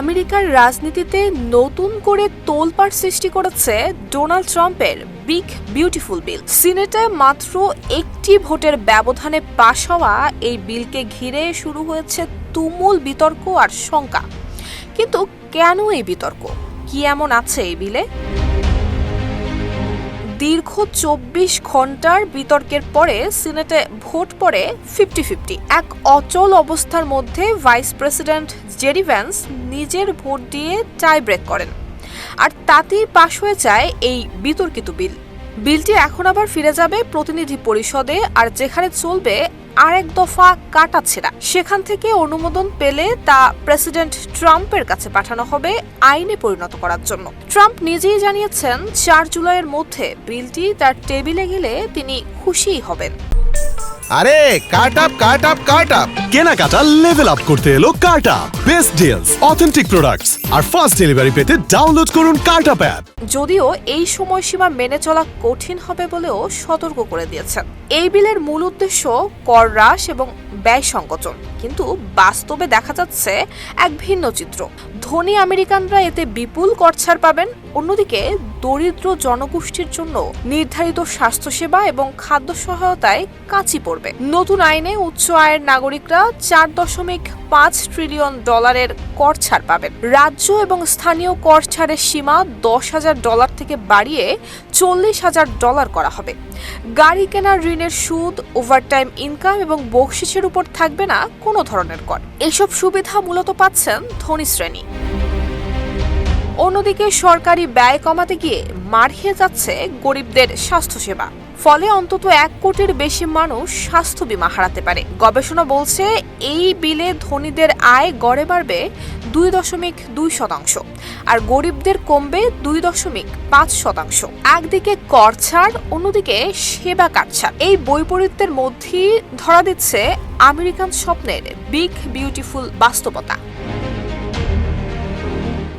আমেরিকার রাজনীতিতে নতুন করে তোলপাড় সৃষ্টি করেছে ডোনাল্ড ট্রাম্পের বিগ, বিউটিফুল বিল। সিনেটে মাত্র একটি ভোটের ব্যবধানে পাশ হওয়া এই বিলকে ঘিরে শুরু হয়েছে তুমুল বিতর্ক আর শঙ্কা। কিন্তু কেন এই বিতর্ক? কি এমন আছে এই বিলে? দীর্ঘ চব্বিশ ঘণ্টার বিতর্কের পরে সিনেটে ভোট পড়ে ফিফটি ফিফটি। এক অচল অবস্থার মধ্যে ভাইস প্রেসিডেন্ট জেরি ভ্যান্স নিজের ভোট দিয়ে টাই ব্রেক করেন। আর তাতেই পাশ হয়ে যায় এই বিতর্কিত বিল। বিলটি এখন আবার ফিরে যাবে প্রতিনিধি পরিষদে, আর যেখানে চলবে আরেক দফা কাটাছেড়া সেখান থেকে অনুমোদন পেলে তা প্রেসিডেন্ট ট্রাম্পের কাছে পাঠানো হবে আইনে পরিণত করার জন্য। ট্রাম্প নিজেই জানিয়েছেন, চার জুলাইয়ের মধ্যে বিলটি তার টেবিলে গেলে তিনি খুশিই হবেন। আরে, কাট আপ কাট আপ কাট আপ। কেনাকাটা লেভেল আপ করতে এলো Cartup best deals authentic products আর ফাস্ট ডেলিভারি পেতে ডাউনলোড করুন কার্টা অ্যাপ যদিও এই সময়সীমা মেনে চলা কঠিন হবে বলেও সতর্ক করে দিয়েছেন। এই বিলের মূল উদ্দেশ্য কর হ্রাস এবং ব্যয় সংকোচন। কিন্তু বাস্তবে দেখা যাচ্ছে এক ভিন্ন চিত্র। ধনী আমেরিকানরা এতে বিপুল কর ছাড় পাবেন, অন্যদিকে দরিদ্র জনগোষ্ঠীর জন্য নির্ধারিত স্বাস্থ্যসেবা এবং খাদ্য সহায়তায় কাঁচি পড়বে। নতুন আইনে উচ্চ আয়ের নাগরিকরা চার দশমিক পাঁচ ট্রিলিয়ন ডলারের কর ছাড় পাবেন। রাজ্য এবং স্থানীয় কর ছাড়ের সীমা দশ হাজার ডলার থেকে বাড়িয়ে চল্লিশ হাজার ডলার করা হবে। গাড়ি কেনার ঋণের সুদ, ওভারটাইম ইনকাম এবং বকশিসের উপর থাকবে না কোনো ধরনের কর। এসব সুবিধা মূলত পাচ্ছেন ধনী শ্রেণি। অন্যদিকে সরকারি ব্যয় কমাতে গিয়ে মারিয়ে যাচ্ছে গরিবদের স্বাস্থ্যসেবা। ফলে অন্তত এক কোটির বেশি মানুষ স্বাস্থ্য বিমা হারাতে পারে। গবেষণা বলছে, এই বিলে ধনীদের আয় গড়ে বাড়বে দুই দশমিক দুই শতাংশ আর গরিবদের কমবে দুই দশমিক পাঁচ শতাংশ। একদিকে কর ছাড়, অন্যদিকে সেবা কাটছাড় এই বৈপরীত্যের মধ্যেই ধরা দিচ্ছে আমেরিকান স্বপ্নের বিগ বিউটিফুল বাস্তবতা।